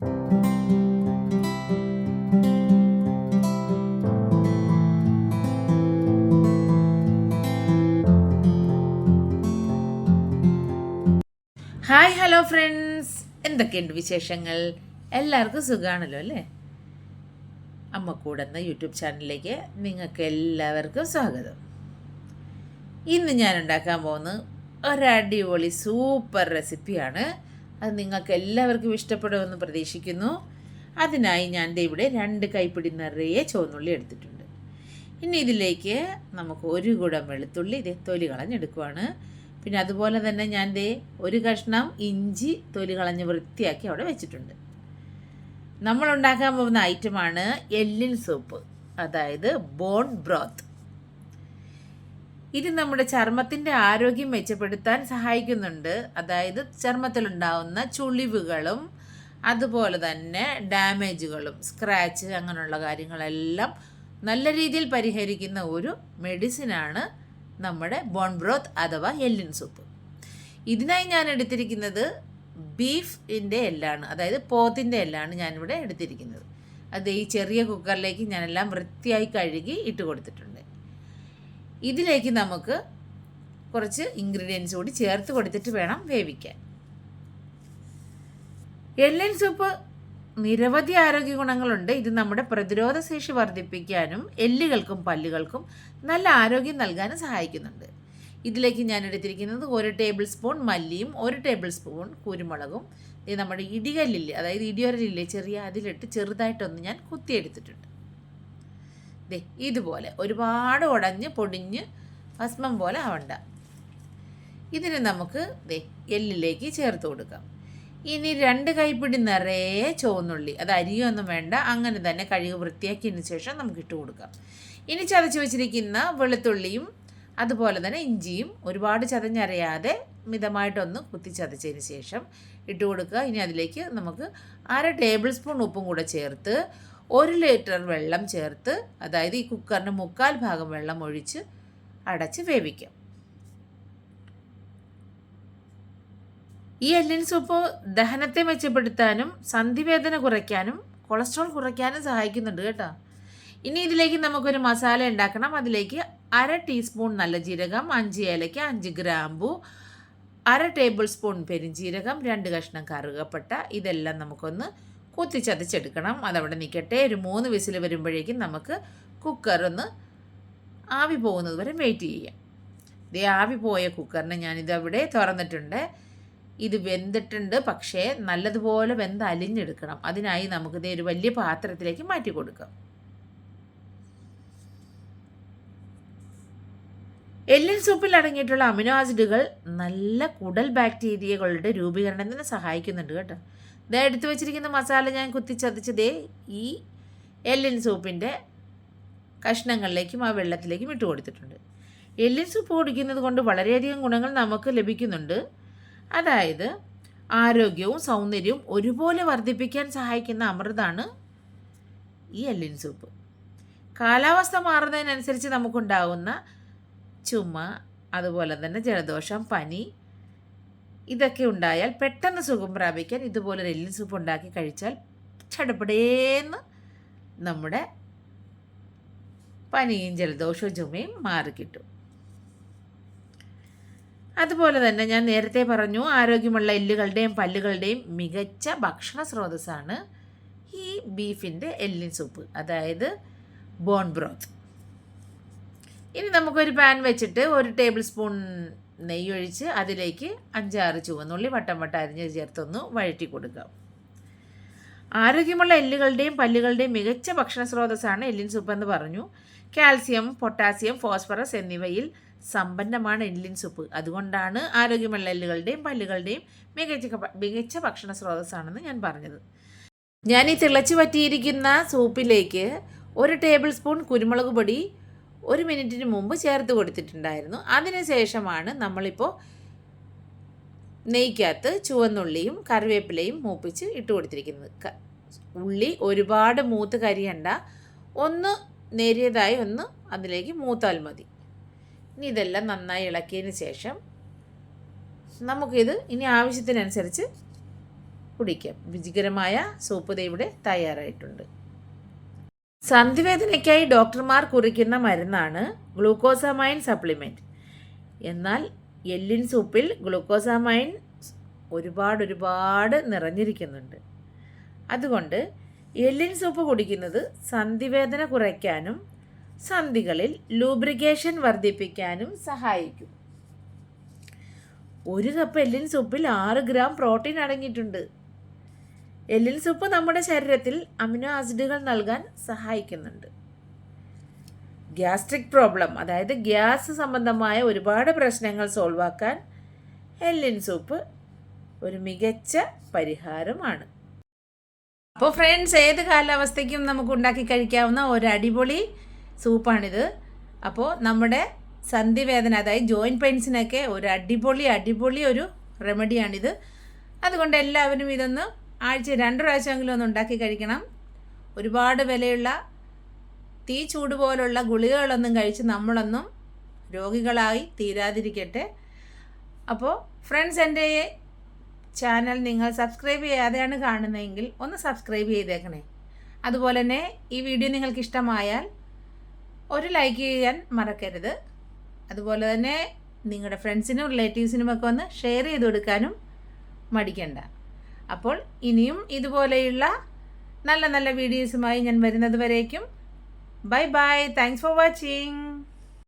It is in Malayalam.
Hi hello friends. എന്തൊക്കെയുണ്ട് വിശേഷങ്ങൾ? എല്ലാവർക്കും സുഖമാണല്ലോ അല്ലേ? അമ്മ കൂടുന്ന യൂട്യൂബ് ചാനലിലേക്ക് നിങ്ങൾക്ക് എല്ലാവർക്കും സ്വാഗതം. ഇന്ന് ഞാൻ ഉണ്ടാക്കാൻ പോകുന്ന ഒരടിപൊളി സൂപ്പർ റെസിപ്പിയാണ് അത് നിങ്ങൾക്ക് എല്ലാവർക്കും ഇഷ്ടപ്പെടുമെന്ന് പ്രതീക്ഷിക്കുന്നു. അതിനായി ഞാൻ ഇവിടെ രണ്ട് കൈപ്പിടി നിറയെ ചുവന്നുള്ളി എടുത്തിട്ടുണ്ട്. ഇനി ഇതിലേക്ക് നമുക്ക് ഒരു കുടം വെളുത്തുള്ളി ഇതേ തൊലി കളഞ്ഞെടുക്കുവാണ്. പിന്നെ അതുപോലെ തന്നെ ഞാൻ ദേ ഒരു കഷ്ണം ഇഞ്ചി തൊലി കളഞ്ഞ് വൃത്തിയാക്കി അവിടെ വെച്ചിട്ടുണ്ട്. നമ്മൾ ഉണ്ടാക്കാൻ പോകുന്ന ഐറ്റമാണ് എല്ലിൻ സൂപ്പ് അതായത് ബോൺ ബ്രോത്ത്. ഇത് നമ്മുടെ ചർമ്മത്തിന്റെ ആരോഗ്യം മെച്ചപ്പെടുത്താൻ സഹായിക്കുന്നുണ്ട്. അതായത് ചർമ്മത്തിലുണ്ടാവുന്ന ചുളിവുകളും അതുപോലെ തന്നെ ഡാമേജുകളും സ്ക്രാച്ച് അങ്ങനെയുള്ള കാര്യങ്ങളെല്ലാം നല്ല രീതിയിൽ പരിഹരിക്കുന്ന ഒരു മെഡിസിനാണ് നമ്മുടെ ബോൺ ബ്രോത്ത് അഥവാ എല്ലിൻ സൂപ്പ്. ഇതിനായി ഞാൻ എടുത്തിരിക്കുന്നത് ബീഫിന്റെ എല്ലാണ് അതായത് പോത്തിന്റെ എല്ലാണ് ഞാനിവിടെ എടുത്തിരിക്കുന്നത്. അത് ഈ ചെറിയ കുക്കറിലേക്ക് ഞാനെല്ലാം വൃത്തിയായി കഴുകി ഇട്ട് കൊടുത്തിട്ടുണ്ട്. ഇതിലേക്ക് നമുക്ക് കുറച്ച് ഇൻഗ്രീഡിയൻസ് കൂടി ചേർത്ത് കൊടുത്തിട്ട് വേണം വേവിക്കാൻ. എള്ളിൻ സൂപ്പ് നിരവധി ആരോഗ്യ ഗുണങ്ങളുണ്ട്. ഇത് നമ്മുടെ പ്രതിരോധ ശേഷി വർദ്ധിപ്പിക്കാനും എല്ലുകൾക്കും പല്ലുകൾക്കും നല്ല ആരോഗ്യം നൽകാനും സഹായിക്കുന്നുണ്ട്. ഇതിലേക്ക് ഞാൻ എടുത്തിരിക്കുന്നത് ഒരു ടേബിൾ സ്പൂൺ മല്ലിയും ഒരു ടേബിൾ സ്പൂൺ കുരുമുളകും. ഇത് നമ്മുടെ ഇടികല്ലില്ലേ അതായത് ഇടിയൊരലില്ലേ ചെറിയ അതിലിട്ട് ചെറുതായിട്ടൊന്ന് ഞാൻ കുത്തിയെടുത്തിട്ടുണ്ട്. ദേ ഇതുപോലെ ഒരുപാട് ഉടഞ്ഞ് പൊടിഞ്ഞ് ഭസ്മം പോലെ ആവണ്ട. ഇതിന് നമുക്ക് ദേ എല്ലിലേക്ക് ചേർത്ത് കൊടുക്കാം. ഇനി രണ്ട് കൈപ്പിടി നിറയെ ചുവന്നുള്ളി അത് അരിയൊന്നും വേണ്ട അങ്ങനെ തന്നെ കഴുകി വൃത്തിയാക്കിയതിന് ശേഷം നമുക്ക് ഇട്ട് കൊടുക്കാം. ഇനി ചതച്ച് വെച്ചിരിക്കുന്ന വെളുത്തുള്ളിയും അതുപോലെ തന്നെ ഇഞ്ചിയും ഒരുപാട് ചതഞ്ഞറിയാതെ മിതമായിട്ടൊന്ന് കുത്തി ചതച്ചതിന് ശേഷം ഇട്ട് കൊടുക്കുക. ഇനി അതിലേക്ക് നമുക്ക് അര ടേബിൾ സ്പൂൺ ഉപ്പും കൂടെ ചേർത്ത് ഒരു ലിറ്റർ വെള്ളം ചേർത്ത് അതായത് ഈ കുക്കറിന്റെ മുക്കാൽ ഭാഗം വെള്ളം ഒഴിച്ച് അടച്ച് വേവിക്കാം. ഈ എല്ലിൻ സൂപ്പ് ദഹനത്തെ മെച്ചപ്പെടുത്താനും സന്ധിവേദന കുറയ്ക്കാനും കൊളസ്ട്രോൾ കുറയ്ക്കാനും സഹായിക്കുന്നുണ്ട് കേട്ടോ. ഇനി ഇതിലേക്ക് നമുക്കൊരു മസാല ഉണ്ടാക്കണം. അതിലേക്ക് അര ടീസ്പൂൺ നല്ല ജീരകം അഞ്ച് ഏലയ്ക്ക അഞ്ച് ഗ്രാമ്പു അര ടേബിൾ സ്പൂൺ പെരിഞ്ജീരകം രണ്ട് കഷ്ണം കറുകപ്പട്ട ഇതെല്ലാം നമുക്കൊന്ന് കുത്തിച്ചതച്ചെടുക്കണം. അതവിടെ നിൽക്കട്ടെ ഒരു മൂന്ന് വിസിൽ വരുമ്പോഴേക്കും നമുക്ക് കുക്കർ ഒന്ന് ആവി പോകുന്നത് വരെ വെയിറ്റ് ചെയ്യാം. ഇതേ ആവി പോയ കുക്കറിനെ ഞാനിതവിടെ തുറന്നിട്ടുണ്ട്. ഇത് വെന്തിട്ടുണ്ട്. പക്ഷേ നല്ലതുപോലെ വെന്ത് അലിഞ്ഞെടുക്കണം. അതിനായി നമുക്ക് ഇതേ ഒരു വലിയ പാത്രത്തിലേക്ക് മാറ്റി കൊടുക്കാം. എല്ലിൻ സൂപ്പിൽ അടങ്ങിയിട്ടുള്ള അമിനോ ആസിഡുകൾ നല്ല കുടൽ ബാക്ടീരിയകളുടെ രൂപീകരണത്തിന് സഹായിക്കുന്നുണ്ട് കേട്ടോ. ഇതാ എടുത്തു വെച്ചിരിക്കുന്ന മസാല ഞാൻ കുത്തിച്ചതച്ചതേ ഈ എല്ലിൻ സൂപ്പിന്റെ കഷ്ണങ്ങളിലേക്കും ആ വെള്ളത്തിലേക്കും ഇട്ട് കൊടുത്തിട്ടുണ്ട്. എല്ലിൻ സൂപ്പ് കുടിക്കുന്നത് കൊണ്ട് വളരെയധികം ഗുണങ്ങൾ നമുക്ക് ലഭിക്കുന്നുണ്ട്. അതായത് ആരോഗ്യവും സൗന്ദര്യവും ഒരുപോലെ വർദ്ധിപ്പിക്കാൻ സഹായിക്കുന്ന അമൃതാണ് ഈ എല്ലിൻ സൂപ്പ്. കാലാവസ്ഥ മാറുന്നതിനനുസരിച്ച് നമുക്കുണ്ടാകുന്ന ചുമ അതുപോലെ തന്നെ ജലദോഷം പനി ഇതൊക്കെ ഉണ്ടായാൽ പെട്ടെന്ന് സുഖം പ്രാപിക്കാൻ ഇതുപോലെ എല്ലിൻ സൂപ്പ് ഉണ്ടാക്കി കഴിച്ചാൽ ചടപടേന്ന് നമ്മുടെ പനിയും ജലദോഷവും ചുമയും മാറിക്കിട്ടും അതുപോലെ തന്നെ ഞാൻ നേരത്തെ പറഞ്ഞു ആരോഗ്യമുള്ള എല്ലുകളുടെയും പല്ലുകളുടെയും മികച്ച ഭക്ഷണ സ്രോതസ്സാണ് ഈ ബീഫിന്റെ എല്ലിൻ സൂപ്പ് അതായത് ബോൺ ബ്രോത്ത് ഇനി നമുക്കൊരു പാൻ വെച്ചിട്ട് ഒരു ടേബിൾ സ്പൂൺ നെയ്യ് ഒഴിച്ച് അതിലേക്ക് അഞ്ചാറ് ചുവന്നുള്ളി വട്ടം വട്ടം അരിഞ്ഞ് ചേർത്തൊന്ന് വഴറ്റി കൊടുക്കാം. ആരോഗ്യമുള്ള എല്ലുകളുടെയും പല്ലുകളുടെയും മികച്ച ഭക്ഷണ സ്രോതസ്സാണ് എല്ലിൻ സൂപ്പ് എന്ന് പറഞ്ഞു. കാൽസ്യം പൊട്ടാസ്യം ഫോസ്ഫറസ് എന്നിവയിൽ സമ്പന്നമാണ് എല്ലിൻ സൂപ്പ് അതുകൊണ്ടാണ് ആരോഗ്യമുള്ള എല്ലുകളുടെയും പല്ലുകളുടെയും മികച്ച മികച്ച ഭക്ഷണ സ്രോതസ്സാണെന്ന് ഞാൻ പറഞ്ഞത്. ഞാൻ ഈ തിളച്ച് പറ്റിയിരിക്കുന്ന സൂപ്പിലേക്ക് ഒരു ടേബിൾ സ്പൂൺ കുരുമുളക് പൊടി ഒരു മിനിറ്റിന് മുമ്പ് ചേർത്ത് കൊടുത്തിട്ടുണ്ടായിരുന്നു. അതിനുശേഷമാണ് നമ്മളിപ്പോൾ നെയ്ക്കകത്ത് ചുവന്നുള്ളിയും കറിവേപ്പിലയും മൂപ്പിച്ച് ഇട്ട് കൊടുത്തിരിക്കുന്നത്. ഉള്ളി ഒരുപാട് മൂത്ത് കരിയണ്ട. ഒന്ന് നേരിയതായി ഒന്ന് അതിലേക്ക് മൂത്താൽ മതി. ഇനി ഇതെല്ലാം നന്നായി ഇളക്കിയതിന് ശേഷം നമുക്കിത് ഇനി ആവശ്യത്തിനനുസരിച്ച് കുടിക്കാം. രുചികരമായ സൂപ്പ് ഇവിടെ തയ്യാറായിട്ടുണ്ട്. സന്ധിവേദനയ്ക്കായി ഡോക്ടർമാർ കുറിക്കുന്ന മരുന്നാണ് ഗ്ലൂക്കോസാമൈൻ സപ്ലിമെന്റ് എന്നാൽ എല്ലിൻ സൂപ്പിൽ ഗ്ലൂക്കോസാമൈൻ ഒരുപാട് ഒരുപാട് നിറഞ്ഞിരിക്കുന്നുണ്ട്. അതുകൊണ്ട് എല്ലിൻ സൂപ്പ് കുടിക്കുന്നത് സന്ധിവേദന കുറയ്ക്കാനും സന്ധികളിൽ ലൂബ്രിക്കേഷൻ വർദ്ധിപ്പിക്കാനും സഹായിക്കും. ഒരു കപ്പ് എല്ലിൻ സൂപ്പിൽ ആറ് ഗ്രാം പ്രോട്ടീൻ അടങ്ങിയിട്ടുണ്ട്. എല്ലിൻ സൂപ്പ് നമ്മുടെ ശരീരത്തിൽ അമിനോ ആസിഡുകൾ നൽകാൻ സഹായിക്കുന്നുണ്ട്. ഗ്യാസ്ട്രിക് പ്രോബ്ലം അതായത് ഗ്യാസ് സംബന്ധമായ ഒരുപാട് പ്രശ്നങ്ങൾ സോൾവ് ആക്കാൻ എല്ലിൻ സൂപ്പ് ഒരു മികച്ച പരിഹാരമാണ്. അപ്പോൾ ഫ്രണ്ട്സ് ഏത് കാലാവസ്ഥയ്ക്കും നമുക്ക് ഉണ്ടാക്കി കഴിക്കാവുന്ന ഒരു അടിപൊളി സൂപ്പാണിത്. അപ്പോൾ നമ്മുടെ സന്ധിവേദന അതായത് ജോയിന്റ് പെയിൻസിനൊക്കെ ഒരു അടിപൊളി അടിപൊളി ഒരു റെമഡിയാണിത് അതുകൊണ്ട് എല്ലാവരും ഇതൊന്ന് ആഴ്ച രണ്ട് പ്രാവശ്യമെങ്കിലും ഒന്ന് ഉണ്ടാക്കി കഴിക്കണം. ഒരുപാട് വിലയുള്ള തീ ചൂട് പോലുള്ള ഗുളികകളൊന്നും കഴിച്ച് നമ്മളൊന്നും രോഗികളായി തീരാതിരിക്കട്ടെ. അപ്പോൾ ഫ്രണ്ട്സ് എന്റെ ചാനൽ നിങ്ങൾ സബ്സ്ക്രൈബ് ചെയ്യാതെയാണ് കാണുന്നതെങ്കിൽ ഒന്ന് സബ്സ്ക്രൈബ് ചെയ്തേക്കണേ. അതുപോലെ തന്നെ ഈ വീഡിയോ നിങ്ങൾക്ക് ഇഷ്ടമായാൽ ഒരു ലൈക്ക് ചെയ്യാൻ മറക്കരുത്. അതുപോലെ തന്നെ നിങ്ങളുടെ ഫ്രണ്ട്സിനും റിലേറ്റീവ്സിനുമൊക്കെ ഒന്ന് ഷെയർ ചെയ്ത് കൊടുക്കാനും മടിക്കണ്ട. അപ്പോൾ ഇനിയും ഇതുപോലെയുള്ള നല്ല നല്ല വീഡിയോസുമായി ഞാൻ വരുന്നത് വരേക്കും. Bye bye thanks for watching